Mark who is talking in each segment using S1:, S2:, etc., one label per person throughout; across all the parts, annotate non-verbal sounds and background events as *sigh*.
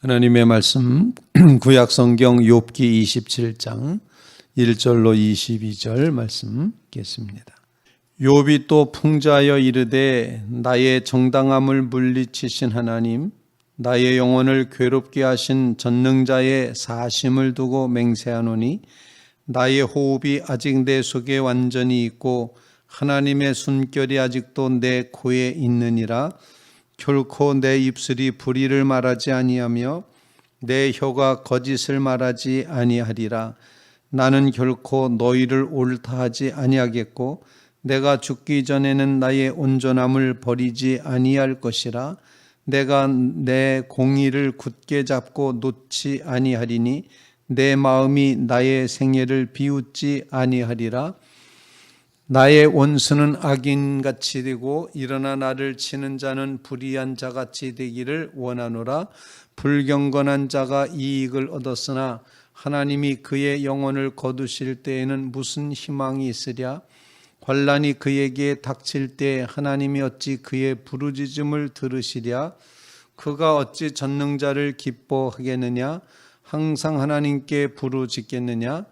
S1: 하나님의 말씀 *clears throat* 구약 성경 욥기 27장 1절로 22절 말씀 읽겠습니다. 욥이 또 풍자하여 이르되 나의 정당함을 물리치신 하나님 나의 영혼을 괴롭게 하신 전능자의 사심을 두고 맹세하노니 나의 호흡이 아직 내 속에 완전히 있고 하나님의 숨결이 아직도 내 코에 있느니라 결코 내 입술이 불의를 말하지 아니하며 내 혀가 거짓을 말하지 아니하리라. 나는 결코 너희를 옳다 하지 아니하겠고 내가 죽기 전에는 나의 온전함을 버리지 아니할 것이라. 내가 내 공의를 굳게 잡고 놓지 아니하리니 내 마음이 나의 생애를 비웃지 아니하리라 나의 원수는 악인같이 되고 일어나 나를 치는 자는 불의한 자같이 되기를 원하노라. 불경건한 자가 이익을 얻었으나 하나님이 그의 영혼을 거두실 때에는 무슨 희망이 있으랴? 환란이 그에게 닥칠 때 하나님이 어찌 그의 부르짖음을 들으시랴? 그가 어찌 전능자를 기뻐하겠느냐? 항상 하나님께 부르짖겠느냐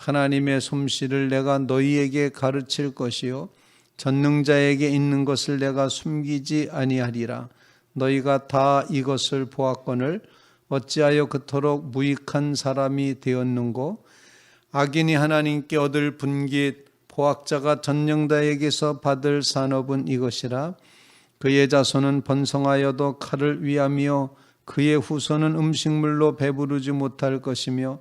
S1: 하나님의 솜씨를 내가 너희에게 가르칠 것이요 전능자에게 있는 것을 내가 숨기지 아니하리라. 너희가 다 이것을 보았거늘 어찌하여 그토록 무익한 사람이 되었는고? 악인이 하나님께 얻을 분깃 포악자가 전능자에게서 받을 산업은 이것이라. 그의 자손은 번성하여도 칼을 위하며 그의 후손은 음식물로 배부르지 못할 것이며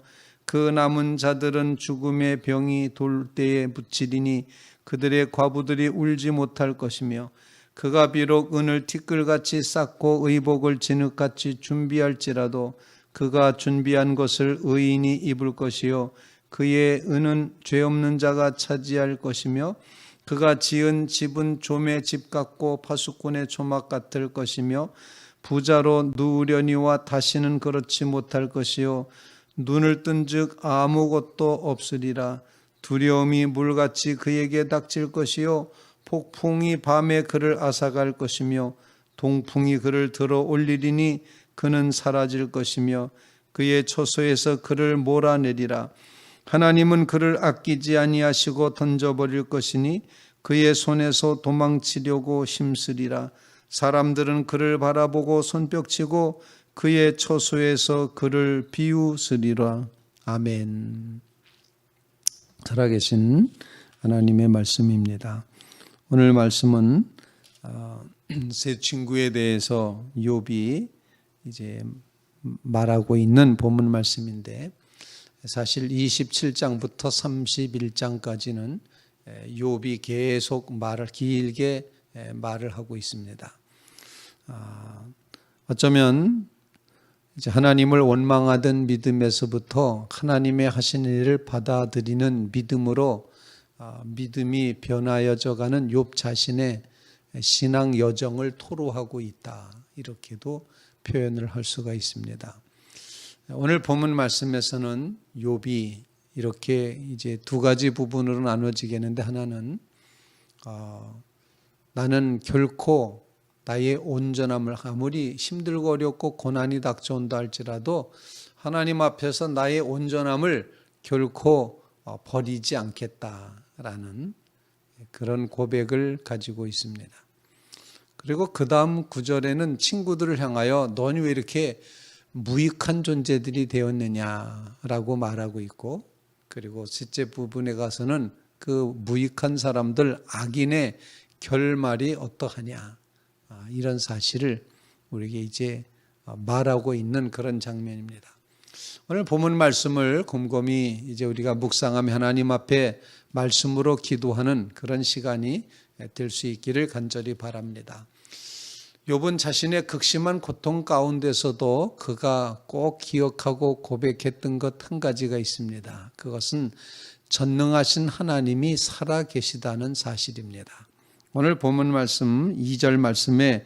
S1: 그 남은 자들은 죽음의 병이 돌 때에 붙이리니 그들의 과부들이 울지 못할 것이며 그가 비록 은을 티끌같이 쌓고 의복을 진흙같이 준비할지라도 그가 준비한 것을 의인이 입을 것이요 그의 은은 죄 없는 자가 차지할 것이며 그가 지은 집은 좀의 집 같고 파수꾼의 조막 같을 것이며 부자로 누우려니와 다시는 그렇지 못할 것이요 눈을 뜬즉 아무것도 없으리라. 두려움이 물같이 그에게 닥칠 것이요 폭풍이 밤에 그를 앗아갈 것이며 동풍이 그를 들어 올리리니 그는 사라질 것이며 그의 초소에서 그를 몰아내리라. 하나님은 그를 아끼지 아니하시고 던져버릴 것이니 그의 손에서 도망치려고 힘쓰리라. 사람들은 그를 바라보고 손뼉치고 그의 처소에서 그를 비웃으리라. 아멘. 살아계신 하나님의 말씀입니다. 오늘 말씀은 어, 세 친구에 대해서 욥이 이제 말하고 있는 본문 말씀인데 사실 27장부터 31장까지는 욥이 계속 말을 길게 말을 하고 있습니다. 아, 어쩌면 이제 하나님을 원망하던 믿음에서부터 하나님의 하신 일을 받아들이는 믿음으로 아, 믿음이 변하여져 가는 욥 자신의 신앙 여정을 토로하고 있다 이렇게도 표현을 할 수가 있습니다. 오늘 본문 말씀에서는 욥이 이렇게 이제 두 가지 부분으로 나눠지겠는데 하나는 어, 나는 결코 나의 온전함을 아무리 힘들고 어렵고 고난이 닥쳐온다 할지라도 하나님 앞에서 나의 온전함을 결코 어, 버리지 않겠다라는 그런 고백을 가지고 있습니다. 그리고 그 다음 구절에는 친구들을 향하여 너는 왜 이렇게 무익한 존재들이 되었느냐라고 말하고 있고 그리고 셋째 부분에 가서는 그 무익한 사람들 악인의 결말이 어떠하냐 아, 이런 사실을 우리에게 이제 말하고 있는 그런 장면입니다. 오늘 본문 말씀을 곰곰이 이제 우리가 묵상하며 하나님 앞에 말씀으로 기도하는 그런 시간이 될 수 있기를 간절히 바랍니다. 욥은 자신의 극심한 고통 가운데서도 그가 꼭 기억하고 고백했던 것 한 가지가 있습니다. 그것은 전능하신 하나님이 살아 계시다는 사실입니다. 오늘 본문 말씀 2절 말씀에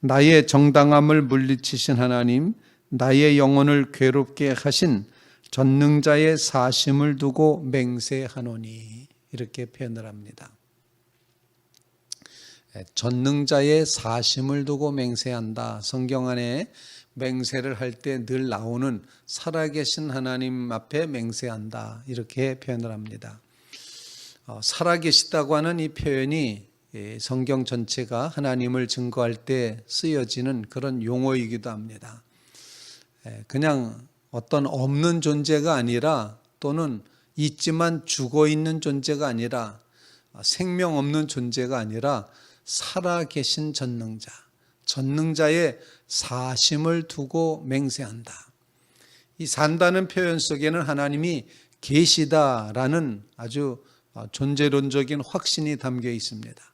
S1: 나의 정당함을 물리치신 하나님, 나의 영혼을 괴롭게 하신 전능자의 사심을 두고 맹세하노니 이렇게 표현을 합니다. 전능자의 사심을 두고 맹세한다. 성경 안에 맹세를 할 때 늘 나오는 살아계신 하나님 앞에 맹세한다. 이렇게 표현을 합니다. 어, 살아계시다고 하는 이 표현이 예, 성경 전체가 하나님을 증거할 때 쓰여지는 그런 용어이기도 합니다. 예, 그냥 어떤 없는 존재가 아니라 또는 있지만 죽어 있는 존재가 아니라 아, 생명 없는 존재가 아니라 살아 계신 전능자, 전능자의 사심을 두고 맹세한다. 이 산다는 표현 속에는 하나님이 계시다라는 아주 어, 존재론적인 확신이 담겨 있습니다.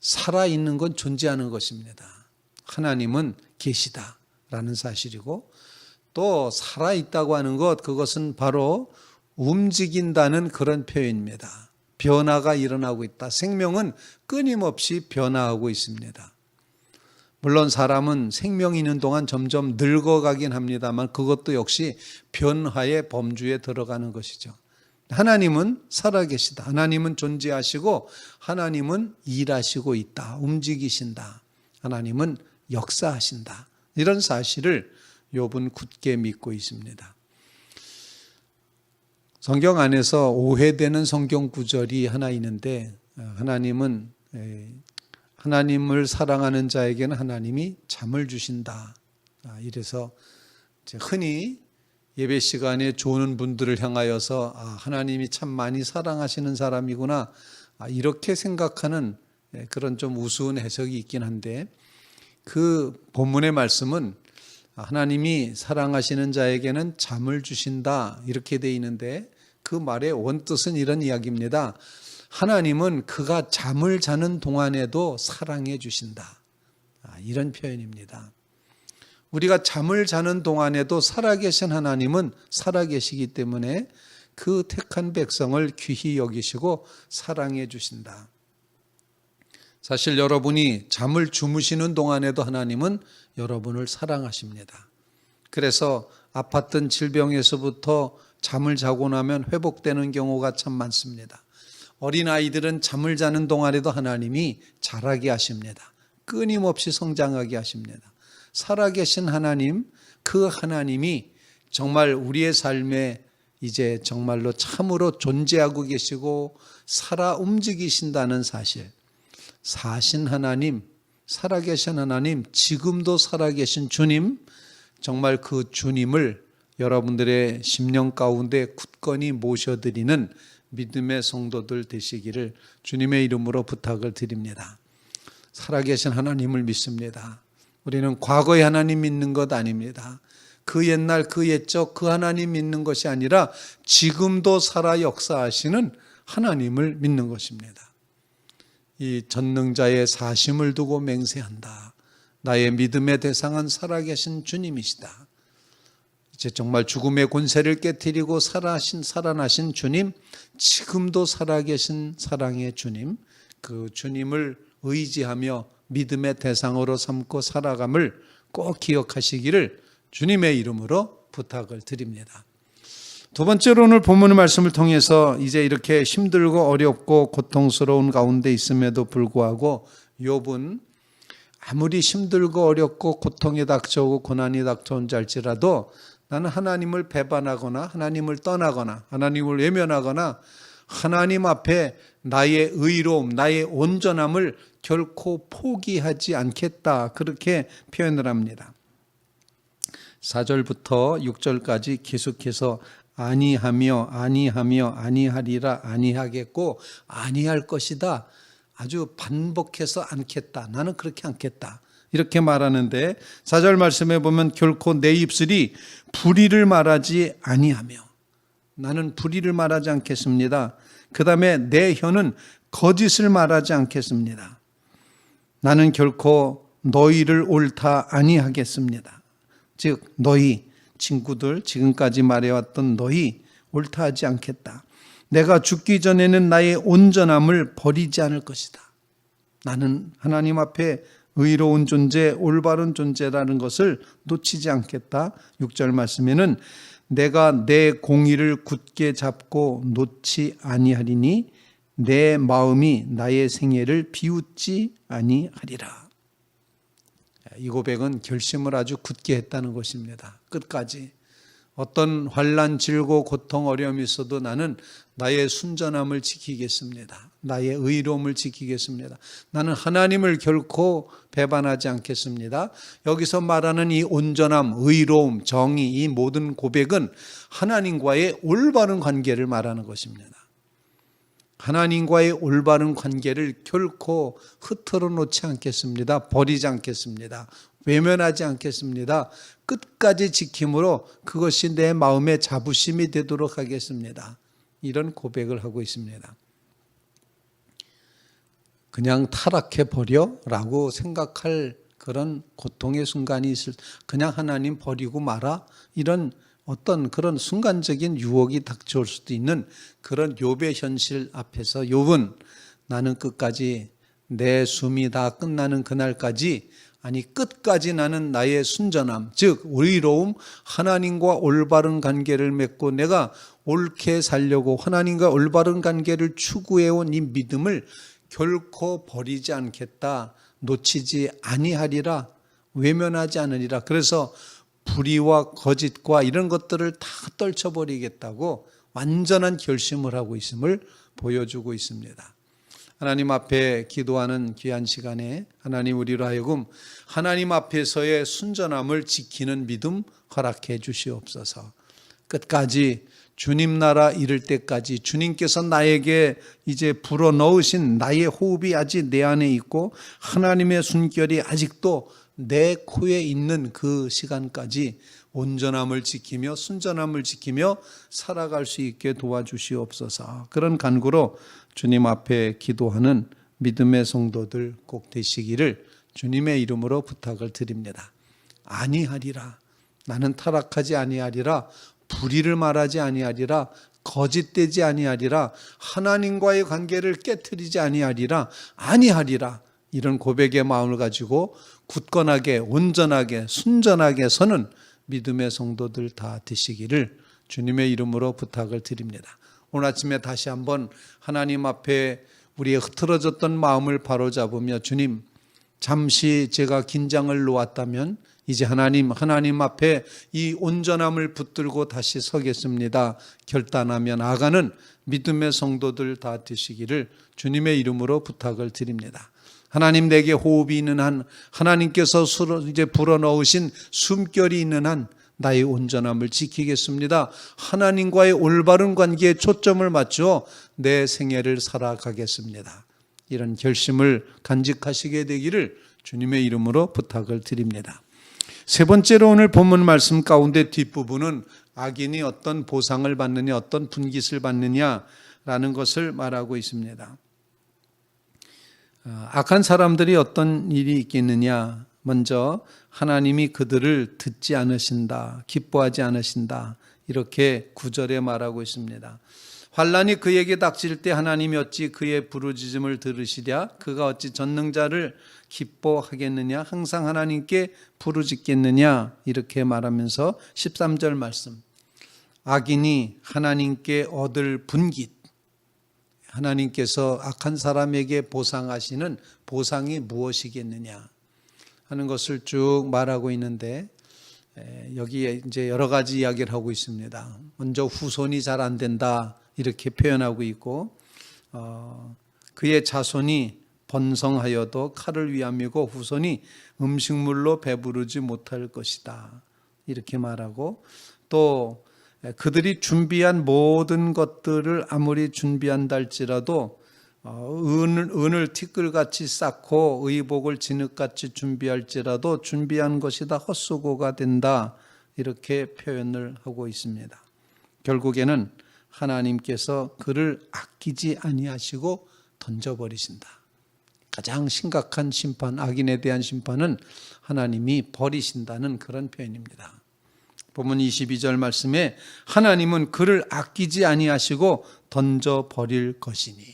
S1: 살아 있는 건 존재하는 것입니다. 하나님은 계시다라는 사실이고 또 살아 있다고 하는 것 그것은 바로 움직인다는 그런 표현입니다. 변화가 일어나고 있다. 생명은 끊임없이 변화하고 있습니다. 물론 사람은 생명이 있는 동안 점점 늙어가긴 합니다만 그것도 역시 변화의 범주에 들어가는 것이죠. 하나님은 살아계시다. 하나님은 존재하시고 하나님은 일하시고 있다. 움직이신다. 하나님은 역사하신다. 이런 사실을 욥은 굳게 믿고 있습니다. 성경 안에서 오해되는 성경 구절이 하나 있는데 어, 하나님은 하나님을 사랑하는 자에게는 하나님이 잠을 주신다. 아, 이래서 흔히 예배 시간에 조는 분들을 향하여서 아, 하나님이 참 많이 사랑하시는 사람이구나 아, 이렇게 생각하는 예, 그런 좀 우스운 해석이 있긴 한데 그 본문의 말씀은 하나님이 사랑하시는 자에게는 잠을 주신다 이렇게 돼 있는데 그 말의 원뜻은 이런 이야기입니다. 하나님은 그가 잠을 자는 동안에도 사랑해 주신다. 아, 이런 표현입니다. 우리가 잠을 자는 동안에도 살아계신 하나님은 살아계시기 때문에 그 택한 백성을 귀히 여기시고 사랑해 주신다. 사실 여러분이 잠을 주무시는 동안에도 하나님은 여러분을 사랑하십니다. 그래서 아팠던 질병에서부터 잠을 자고 나면 회복되는 경우가 참 많습니다. 어린아이들은 잠을 자는 동안에도 하나님이 자라게 하십니다. 끊임없이 성장하게 하십니다. 살아계신 하나님, 그 하나님이 정말 우리의 삶에 이제 정말로 참으로 존재하고 계시고 살아 움직이신다는 사실. 사신 하나님, 살아계신 하나님, 지금도 살아계신 주님, 정말 그 주님을 여러분들의 심령 가운데 굳건히 모셔드리는 믿음의 성도들 되시기를 주님의 이름으로 부탁을 드립니다. 살아계신 하나님을 믿습니다. 우리는 과거의 하나님 믿는 것 아닙니다. 그 옛날 그 옛적 그 하나님 믿는 것이 아니라 지금도 살아 역사하시는 하나님을 믿는 것입니다. 이 전능자의 사심을 두고 맹세한다. 나의 믿음의 대상은 살아계신 주님이시다. 이제 정말 죽음의 권세를 깨뜨리고 살아신 살아나신 주님, 지금도 살아계신 사랑의 주님, 그 주님을 의지하며 믿음의 대상으로 삼고 살아감을 꼭 기억하시기를 주님의 이름으로 부탁을 드립니다. 두 번째로 오늘 본문의 말씀을 통해서 이제 이렇게 힘들고 어렵고 고통스러운 가운데 있음에도 불구하고 욥은 아무리 힘들고 어렵고 고통이 닥쳐오고 고난이 닥쳐온 자일지라도 나는 하나님을 배반하거나 하나님을 떠나거나 하나님을 외면하거나 하나님 앞에 나의 의로움, 나의 온전함을 결코 포기하지 않겠다. 그렇게 표현을 합니다. 4절부터 6절까지 계속해서 아니하며 아니하며 아니하리라 아니하겠고 아니할 것이다. 아주 반복해서 않겠다. 나는 그렇게 않겠다. 이렇게 말하는데 4절 말씀에 보면 결코 내 입술이 불의를 말하지 아니하며 나는 불의를 말하지 않겠습니다. 그 다음에 내 혀는 거짓을 말하지 않겠습니다. 나는 결코 너희를 옳다 아니하겠습니다. 즉 너희 친구들 지금까지 말해왔던 너희 옳다 하지 않겠다. 내가 죽기 전에는 나의 온전함을 버리지 않을 것이다. 나는 하나님 앞에 의로운 존재, 올바른 존재라는 것을 놓치지 않겠다. 6절 말씀에는 내가 내 공의를 굳게 잡고 놓지 아니하리니 내 마음이 나의 생애를 비웃지 아니하리라. 이 고백은 결심을 아주 굳게 했다는 것입니다. 끝까지 어떤 환란, 질고, 고통, 어려움이 있어도 나는 나의 순전함을 지키겠습니다. 나의 의로움을 지키겠습니다. 나는 하나님을 결코 배반하지 않겠습니다. 여기서 말하는 이 온전함, 의로움, 정의, 이 모든 고백은 하나님과의 올바른 관계를 말하는 것입니다. 하나님과의 올바른 관계를 결코 흐트러 놓지 않겠습니다. 버리지 않겠습니다. 외면하지 않겠습니다. 끝까지 지킴으로 그것이 내 마음의 자부심이 되도록 하겠습니다. 이런 고백을 하고 있습니다. 그냥 타락해 버려라고 생각할 그런 고통의 순간이 있을 그냥 하나님 버리고 마라? 이런 어떤 그런 순간적인 유혹이 닥쳐올 수도 있는 그런 욥의 현실 앞에서 욥은 나는 끝까지 내 숨이 다 끝나는 그날까지 아니 끝까지 나는 나의 순전함 즉 의로움 하나님과 올바른 관계를 맺고 내가 옳게 살려고 하나님과 올바른 관계를 추구해 온 이 믿음을 결코 버리지 않겠다 놓치지 아니하리라 외면하지 않으리라 그래서 불의와 거짓과 이런 것들을 다 떨쳐버리겠다고 완전한 결심을 하고 있음을 보여주고 있습니다. 하나님 앞에 기도하는 귀한 시간에 하나님 우리로 하여금 하나님 앞에서의 순전함을 지키는 믿음 허락해 주시옵소서. 끝까지 주님 나라 이를 때까지 주님께서 나에게 이제 불어 넣으신 나의 호흡이 아직 내 안에 있고 하나님의 순결이 아직도 내 코에 있는 그 시간까지 온전함을 지키며 순전함을 지키며 살아갈 수 있게 도와주시옵소서. 그런 간구로 주님 앞에 기도하는 믿음의 성도들 꼭 되시기를 주님의 이름으로 부탁을 드립니다. 아니하리라. 나는 타락하지 아니하리라. 불의를 말하지 아니하리라. 거짓되지 아니하리라. 하나님과의 관계를 깨뜨리지 아니하리라. 아니하리라. 이런 고백의 마음을 가지고 굳건하게 온전하게 순전하게 서는 믿음의 성도들 다 되시기를 주님의 이름으로 부탁을 드립니다. 오늘 아침에 다시 한번 하나님 앞에 우리의 흐트러졌던 마음을 바로잡으며 주님 잠시 제가 긴장을 놓았다면 이제 하나님 하나님 앞에 이 온전함을 붙들고 다시 서겠습니다. 결단하며 나가는 믿음의 성도들 다 되시기를 주님의 이름으로 부탁을 드립니다. 하나님 내게 호흡이 있는 한 하나님께서 이제 불어넣으신 숨결이 있는 한 나의 온전함을 지키겠습니다. 하나님과의 올바른 관계에 초점을 맞춰 내 생애를 살아가겠습니다. 이런 결심을 간직하시게 되기를 주님의 이름으로 부탁을 드립니다. 세 번째로 오늘 본문 말씀 가운데 뒷부분은 악인이 어떤 보상을 받느냐, 어떤 분깃을 받느냐라는 것을 말하고 있습니다. 어, 악한 사람들이 어떤 일이 있겠느냐? 먼저 하나님이 그들을 듣지 않으신다, 기뻐하지 않으신다. 이렇게 구절에 말하고 있습니다. 환란이 그에게 닥칠 때 하나님이 어찌 그의 부르짖음을 들으시랴. 그가 어찌 전능자를 기뻐하겠느냐? 항상 하나님께 부르짖겠느냐? 이렇게 말하면서 13절 말씀. 악인이 하나님께 얻을 분깃. 하나님께서 악한 사람에게 보상하시는 보상이 무엇이겠느냐? 하는 것을 쭉 말하고 있는데 여기에 이제 여러 가지 이야기를 하고 있습니다. 먼저 후손이 잘 안 된다 이렇게 표현하고 있고 어, 그의 자손이 번성하여도 칼을 위함이고 후손이 음식물로 배부르지 못할 것이다 이렇게 말하고 또 그들이 준비한 모든 것들을 아무리 준비한다 할지라도 어, 은을, 은을 티끌같이 쌓고 의복을 진흙같이 준비할지라도 준비한 것이 다 헛수고가 된다 이렇게 표현을 하고 있습니다. 결국에는 하나님께서 그를 아끼지 아니하시고 던져버리신다. 가장 심각한 심판, 악인에 대한 심판은 하나님이 버리신다는 그런 표현입니다. 본문 22절 말씀에 하나님은 그를 아끼지 아니하시고 던져 버릴 것이니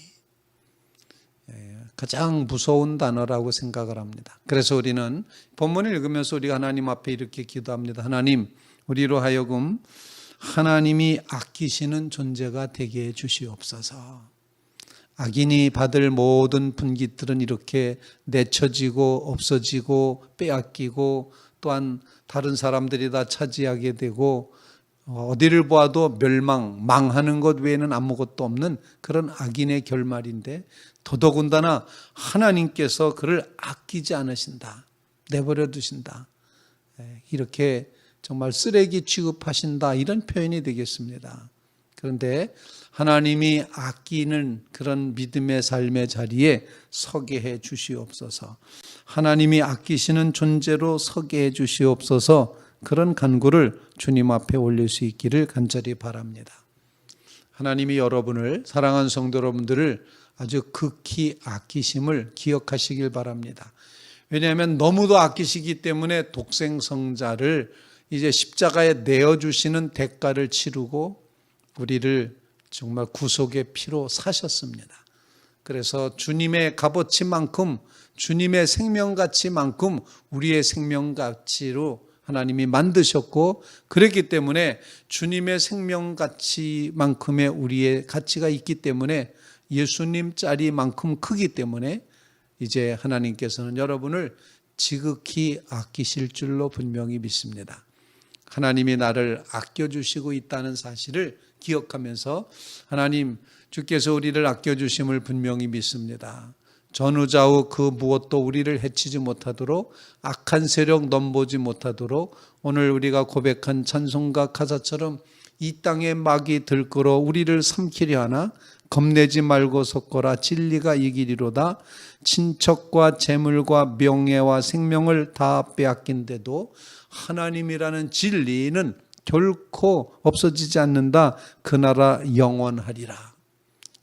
S1: 예, 가장 무서운 단어라고 생각을 합니다. 그래서 우리는 본문을 읽으면서 우리가 하나님 앞에 이렇게 기도합니다. 하나님, 우리로 하여금 하나님이 아끼시는 존재가 되게 해 주시옵소서. 악인이 받을 모든 분깃들은 이렇게 내쳐지고 없어지고 빼앗기고 또한 다른 사람들이 다 차지하게 되고 어, 어디를 보아도 멸망, 망하는 것 외에는 아무것도 없는 그런 악인의 결말인데 더더군다나 하나님께서 그를 아끼지 않으신다. 내버려 두신다. 예, 이렇게 정말 쓰레기 취급하신다. 이런 표현이 되겠습니다. 그런데 하나님이 아끼는 그런 믿음의 삶의 자리에 서게 해 주시옵소서. 하나님이 아끼시는 존재로 서게 해 주시옵소서. 그런 간구를 주님 앞에 올릴 수 있기를 간절히 바랍니다. 하나님이 여러분을 사랑하는 성도 여러분들을 아주 극히 아끼심을 기억하시길 바랍니다. 왜냐하면 너무도 아끼시기 때문에 독생성자를 이제 십자가에 내어주시는 대가를 치르고 우리를 정말 구속의 피로 사셨습니다. 그래서 주님의 값어치만큼 주님의 생명가치만큼 우리의 생명가치로 하나님이 만드셨고 그랬기 때문에 주님의 생명가치만큼의 우리의 가치가 있기 때문에 예수님 짜리만큼 크기 때문에 이제 하나님께서는 여러분을 지극히 아끼실 줄로 분명히 믿습니다. 하나님이 나를 아껴주시고 있다는 사실을 기억하면서 하나님 주께서 우리를 아껴주심을 분명히 믿습니다. 전후좌우 그 무엇도 우리를 해치지 못하도록 악한 세력 넘보지 못하도록 오늘 우리가 고백한 찬송가 가사처럼 이 땅에 막이 들끓어 우리를 삼키려 하나 겁내지 말고 섰거라. 진리가 이기리로다. 친척과 재물과 명예와 생명을 다 빼앗긴데도 하나님이라는 진리는 결코 없어지지 않는다. 그 나라 영원하리라.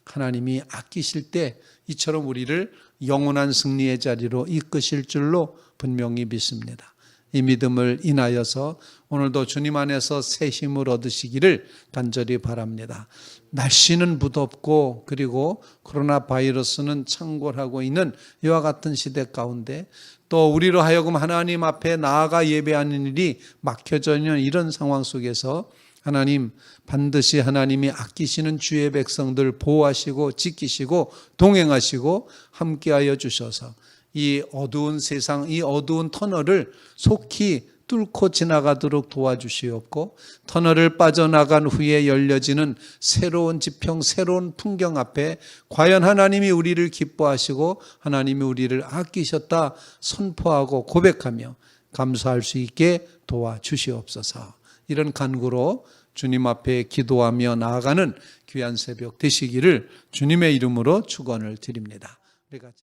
S1: 하나님이 아끼실 때 이처럼 우리를 영원한 승리의 자리로 이끄실 줄로 분명히 믿습니다. 이 믿음을 인하여서 오늘도 주님 안에서 새 힘을 얻으시기를 간절히 바랍니다. 날씨는 무덥고 그리고 코로나 바이러스는 창궐하고 있는 이와 같은 시대 가운데 또 우리로 하여금 하나님 앞에 나아가 예배하는 일이 막혀져 있는 이런 상황 속에서 하나님 반드시 하나님이 아끼시는 주의 백성들 보호하시고 지키시고 동행하시고 함께하여 주셔서 이 어두운 세상, 이 어두운 터널을 속히 뚫고 지나가도록 도와주시옵고 터널을 빠져나간 후에 열려지는 새로운 지평, 새로운 풍경 앞에 과연 하나님이 우리를 기뻐하시고 하나님이 우리를 아끼셨다 선포하고 고백하며 감사할 수 있게 도와주시옵소서. 이런 간구로 주님 앞에 기도하며 나아가는 귀한 새벽 되시기를 주님의 이름으로 축원을 드립니다. 우리 같이